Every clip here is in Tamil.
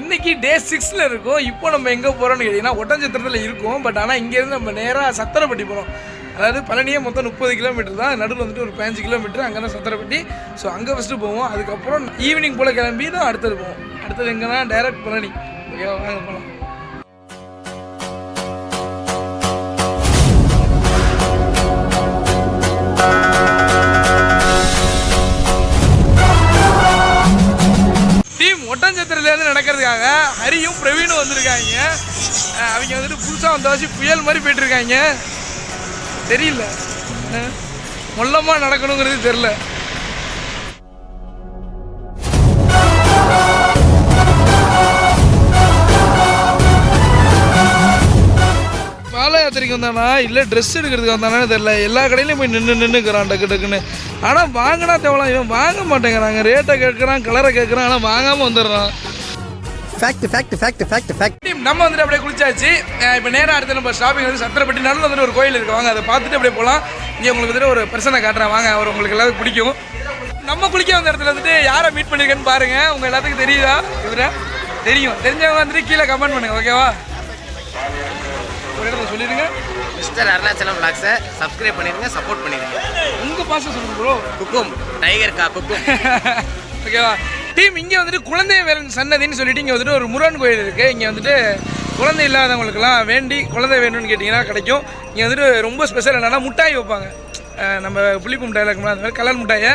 இன்னைக்கு டே சிக்ஸில் இருக்கும். இப்போ நம்ம எங்கே போகிறோம்னு கேட்டிங்கன்னா ஒட்டஞ்சத்திரத்தில் இருக்கும். பட் ஆனால் இங்கேருந்து நம்ம நேராக சத்திரப்பட்டி போகிறோம் அதாவது பழனியே மொத்தம் முப்பது கிலோமீட்டர் தான். நடுவில் வந்துட்டு ஒரு பதினஞ்சு கிலோமீட்டர் அங்கே தான் சத்திரப்பட்டி. ஸோ அங்கே ஃபஸ்ட்டு போவோம். அதுக்கப்புறம் ஈவினிங் போல் கிளம்பி தான் அடுத்தது போவோம். அடுத்தது எங்கன்னா டைரக்ட் பழனி. ஓகேவா? வாங்க போகலாம் ஒட்டஞ்சத்திரத்துலேருந்து நடக்கிறதுக்காக ஹரியும் பிரவீனும் வந்திருக்காங்க. அவங்க வந்துட்டு புதுசாக வந்தாச்சு புயல் மாதிரி போயிட்டுருக்காங்க தெரியல. மொல்லமாக நடக்கணுங்கிறது தெரில யாத்திரைக்கு வந்தானா? இல்லை ட்ரெஸ் எடுக்கிறதுக்கு வந்தானே தெரில எல்லா கடையிலையும் போய் நின்று நின்றுக்கிறான் டக்கு டக்குன்னு. ஆனால் வாங்கினா தேவலாம். இவன் வாங்க மாட்டேங்கிறாங்க. ரேட்டை கேட்குறான் கலரை கேட்குறான் ஆனால் வாங்காமல் வந்துடுறான். Fact fact fact fact fact நம்ம வந்துட்டு அப்படியே குளிச்சாச்சு. இப்போ நேராக அடுத்து நம்ம ஷாப்பிங் வந்து சத்திரப்பட்டி நடுவில் வந்துட்டு ஒரு கோயில் இருக்கு. வாங்க அதை பார்த்துட்டு அப்படியே போகலாம் இங்கே உங்களுக்கு வந்துட்டு ஒரு பிரச்சனை காட்டுறேன். வாங்க அவர் உங்களுக்கு எல்லாருக்கும் பிடிக்கும். நம்ம குளிக்க வந்த இடத்துல வந்துட்டு யாரை மீட் பண்ணியிருக்கேன்னு பாருங்க. உங்க எல்லாத்துக்கும் தெரியுதா? இவரை? தெரியும். தெரிஞ்சவங்க வந்துட்டு கீழே கமெண்ட் பண்ணுங்க ஓகேவா ஒரு இடத்துல சொல்லிடுங்க. மிஸ்டர் அருணாச்சலம் பிளாக்ஸை சப்ஸ்கிரைப் பண்ணிடுங்க சப்போர்ட் பண்ணிடுங்க. உங்க பாசம் சொல்லுங்க ப்ரோ குக்கும் டைகர் கா குக்கும். ஓகேவா டீம் இங்கே வந்துட்டு குழந்தை வேலன் சன்னதின்னு சொல்லிட்டு இங்கே வந்துட்டு ஒரு முருகன் கோயில் இருக்குது இங்கே வந்துட்டு குழந்தை இல்லாதவங்களுக்குலாம் வேண்டி குழந்தை வேணும்னு கேட்டிங்கன்னா கிடைக்கும். இங்கே வந்துட்டு ரொம்ப ஸ்பெஷல் என்னன்னா முட்டாய் வைப்பாங்க. நம்ம புளிப்பு மிட்டாயில் இருக்கும்போது அந்த மாதிரி கலர் முட்டாயை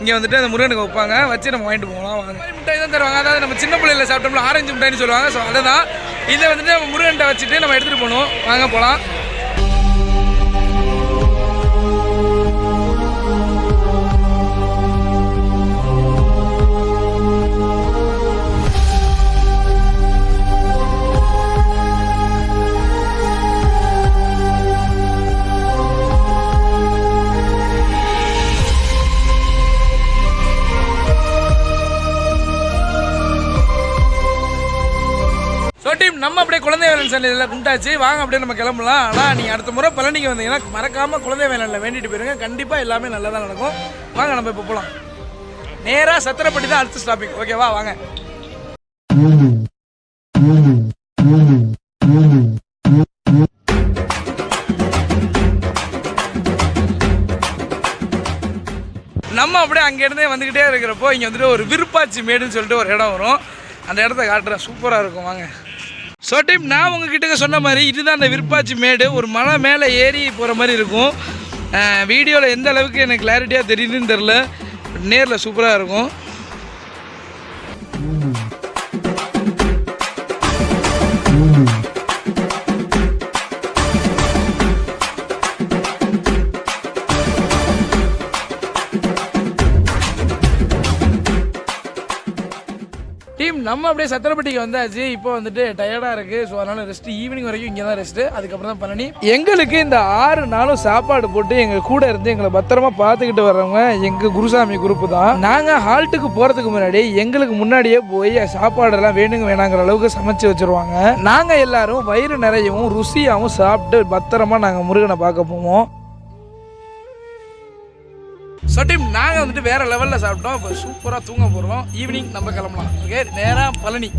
இங்கே வந்துட்டு அந்த முருகனுக்கு வைப்பாங்க. வச்சு நம்ம வாங்கிட்டு போகலாம் வாங்க. மிட்டாய் தான் தருவாங்க. அதாவது நம்ம சின்ன பிள்ளையில சாப்பிட்டோம்ல ஆரஞ்சு மிட்டாய்னு சொல்லுவாங்க. ஸோ அதை தான் இதை வந்துட்டு நம்ம முருகன்கிட்ட வச்சுட்டு நம்ம எடுத்துகிட்டு போகணும். வாங்க போகலாம். நம்ம அப்படியே குழந்தை வேலன் சந்தையில் குண்டாச்சு வாங்க அப்படியே நம்ம கிளம்பலாம். ஆனால் நீங்கள் அடுத்த முறை பழனிக்கு வந்தீங்கன்னா மறக்காமல் குழந்தை வேலனில் வேண்டிட்டு போயிருங்க. கண்டிப்பாக எல்லாமே நல்லா தான் நடக்கும். வாங்க நம்ம இப்போ போகலாம் நேராக சத்திரப்பட்டி தான் அடுத்த ஸ்டாப்பிங் ஓகேவா வாங்க. நம்ம அப்படியே அங்கேருந்தே வந்துக்கிட்டே இருக்கிறப்போ இங்கே வந்துட்டு ஒரு விருப்பாச்சி மேடுன்னு சொல்லிட்டு ஒரு இடம் வரும். அந்த இடத்த காட்டுறேன். சூப்பராக இருக்கும். வாங்க. ஸோ டைம் நான் உங்ககிட்ட சொன்ன மாதிரி இதுதான் அந்த விருப்பாச்சி மேடு. ஒரு மலை மேலே ஏறி போகிற மாதிரி இருக்கும். வீடியோவில் எந்த அளவுக்கு எனக்கு கிளாரிட்டியாக தெரியுதுன்னு தெரில நேரில் சூப்பராக இருக்கும். டைம் நம்ம அப்படியே சத்திரப்பட்டிக்கு வந்தாச்சு. இப்போ வந்துட்டு டயர்டாக இருக்குது ஸோ அதனால் ரெஸ்ட் ஈவினிங் வரைக்கும் இங்கே தான் ரெஸ்ட்டு அதுக்கப்புறம் தான் பழனி. எங்களுக்கு இந்த ஆறு நாளும் சாப்பாடு போட்டு எங்கள் கூட இருந்து எங்களை பத்திரமா பார்த்துக்கிட்டு வர்றவங்க எங்கள் குருசாமி குரூப்பு தான். நாங்கள் ஹால்ட்டுக்கு போகிறதுக்கு முன்னாடி எங்களுக்கு முன்னாடியே போய் சாப்பாடெல்லாம் வேணுங்க வேணாங்கிற அளவுக்கு சமைச்சு வச்சுருவாங்க. நாங்கள் எல்லாரும் வயிறு நிறையவும் ருசியாகவும் சாப்பிட்டு பத்திரமா நாங்கள் முருகனை பார்க்க போவோம். ஸோ டீம் நாங்கள் வந்துட்டு வேறு லெவலில் சாப்பிட்டோம். இப்போ சூப்பராக தூங்க போகிறோம் ஈவினிங் நம்ம கிளம்பலாம். ஓகே நேராக பழனி.